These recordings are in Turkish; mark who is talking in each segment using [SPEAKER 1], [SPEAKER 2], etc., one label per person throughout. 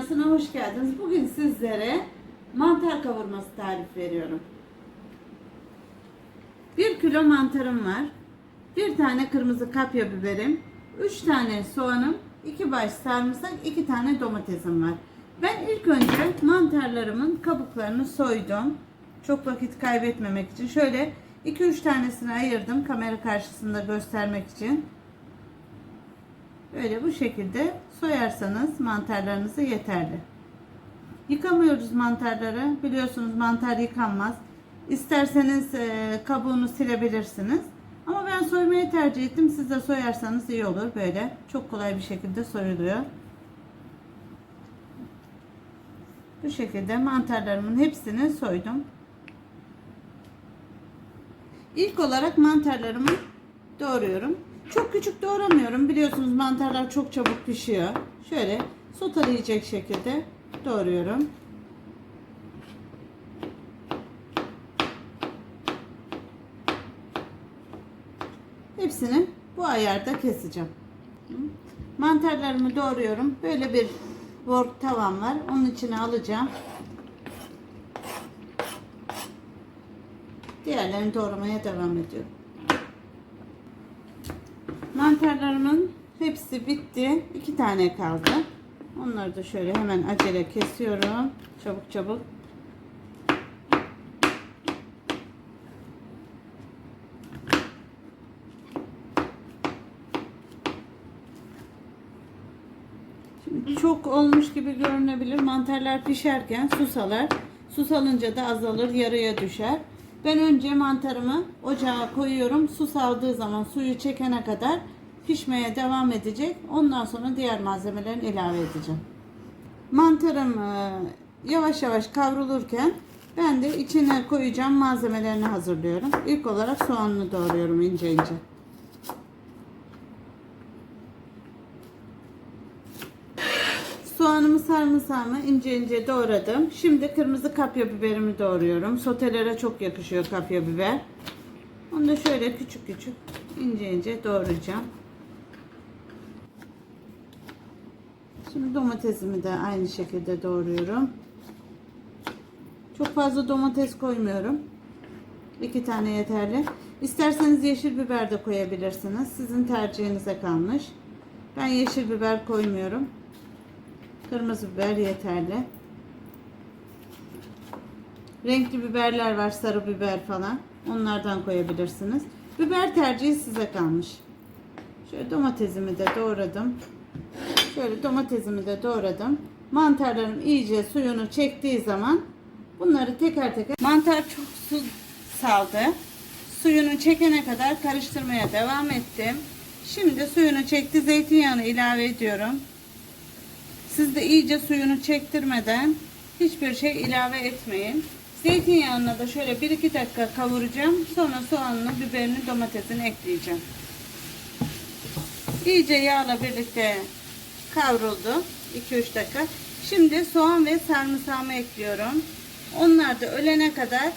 [SPEAKER 1] Dünyası'na hoş geldiniz. Bugün sizlere mantar kavurması tarif veriyorum. 1 kilo mantarım var. 1 tane kırmızı kapya biberim, 3 tane soğanım, 2 baş sarımsak, 2 tane domatesim var. Ben ilk önce mantarlarımın kabuklarını soydum. Çok vakit kaybetmemek için. Şöyle 2-3 tanesini ayırdım kamera karşısında göstermek için. Böyle bu şekilde soyarsanız mantarlarınızı yeterli. Yıkamıyoruz mantarları. Biliyorsunuz mantar yıkanmaz. İsterseniz e, kabuğunu silebilirsiniz. Ama ben soymayı tercih ettim. Siz de soyarsanız iyi olur. Böyle çok kolay bir şekilde soyuluyor. Bu şekilde mantarlarımın hepsini soydum. İlk olarak mantarlarımı doğruyorum. Çok küçük doğramıyorum. Biliyorsunuz mantarlar çok çabuk pişiyor. Şöyle soteleyecek şekilde doğruyorum. Hepsini bu ayarda keseceğim. Mantarlarımı doğruyorum. Böyle bir borg tavam var. Onun içine alacağım. Diğerlerini doğramaya devam ediyorum. Mantarlarımın hepsi bitti. İki tane kaldı. Onları da şöyle hemen acele kesiyorum. Çabuk çabuk. Şimdi çok olmuş gibi görünebilir. Mantarlar pişerken su salar. Su salınca da azalır, yarıya düşer. Ben önce mantarımı ocağa koyuyorum. Su saldığı zaman suyu çekene kadar pişmeye devam edecek. Ondan sonra diğer malzemelerini ilave edeceğim. Mantarım e, yavaş yavaş kavrulurken ben de içine koyacağım malzemelerini hazırlıyorum. İlk olarak soğanını doğruyorum ince ince. Soğanımı sarımsağımı ince ince doğradım. Şimdi kırmızı kapya biberimi doğruyorum. Sotelere çok yakışıyor kapya biber. Onu da şöyle küçük küçük ince ince doğrayacağım. Şimdi domatesimi de aynı şekilde doğruyorum. Çok fazla domates koymuyorum. İki tane yeterli. İsterseniz yeşil biber de koyabilirsiniz. Sizin tercihinize kalmış. Ben yeşil biber koymuyorum. Kırmızı biber yeterli. Renkli biberler var, sarı biber falan. Onlardan koyabilirsiniz. Biber tercihi size kalmış. Şöyle domatesimi de doğradım. Şöyle domatesimi de doğradım. Mantarlarım iyice suyunu çektiği zaman bunları teker teker mantar çok su saldı. Suyunu çekene kadar karıştırmaya devam ettim. Şimdi suyunu çekti. Zeytinyağını ilave ediyorum. Siz de iyice suyunu çektirmeden hiçbir şey ilave etmeyin. Zeytinyağına da şöyle 1-2 dakika kavuracağım. Sonra soğanını, biberini, domatesini ekleyeceğim. İyice yağla birlikte kavruldu. 2-3 dakika. Şimdi soğan ve sarımsağımı ekliyorum. Onlar da ölene kadar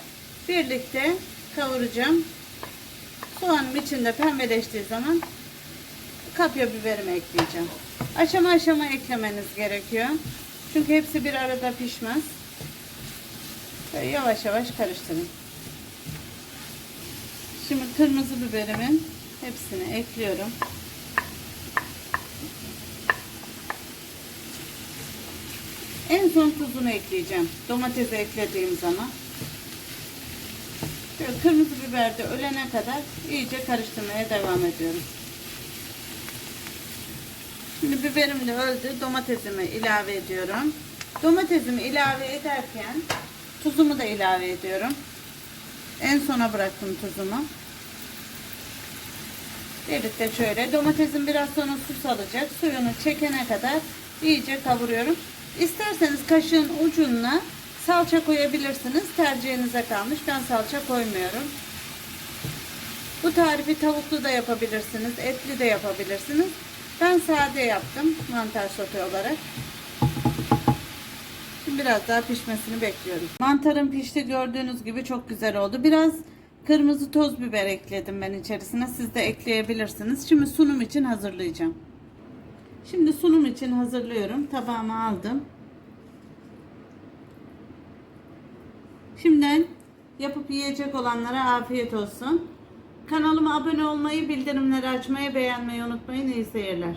[SPEAKER 1] birlikte kavuracağım. Soğanım içinde pembeleştiği zaman kapya biberimi ekleyeceğim. Aşama aşama eklemeniz gerekiyor. Çünkü hepsi bir arada pişmez. Böyle yavaş yavaş karıştırın. Şimdi kırmızı biberimin hepsini ekliyorum. En son tuzunu ekleyeceğim. Domatesi eklediğim zaman. Şöyle kırmızı biber de ölene kadar iyice karıştırmaya devam ediyorum. Şimdi biberim de öldü. Domatesimi ilave ediyorum. Domatesimi ilave ederken tuzumu da ilave ediyorum. En sona bıraktım tuzumu. Birlikte şöyle domatesin biraz sonra su salacak. Suyunu çekene kadar iyice kavuruyorum. İsterseniz kaşığın ucuna salça koyabilirsiniz. Tercihinize kalmış. Ben salça koymuyorum. Bu tarifi tavuklu da yapabilirsiniz. Etli de yapabilirsiniz. Ben sade yaptım mantar sote olarak. Şimdi biraz daha pişmesini bekliyorum. Mantarın pişti gördüğünüz gibi çok güzel oldu. Biraz kırmızı toz biber ekledim ben içerisine. Siz de ekleyebilirsiniz. Şimdi sunum için hazırlayacağım. Şimdi sunum için hazırlıyorum. Tabağıma aldım. Şimdiden yapıp yiyecek olanlara afiyet olsun. Kanalıma abone olmayı, bildirimleri açmayı, beğenmeyi unutmayın. İyi seyirler.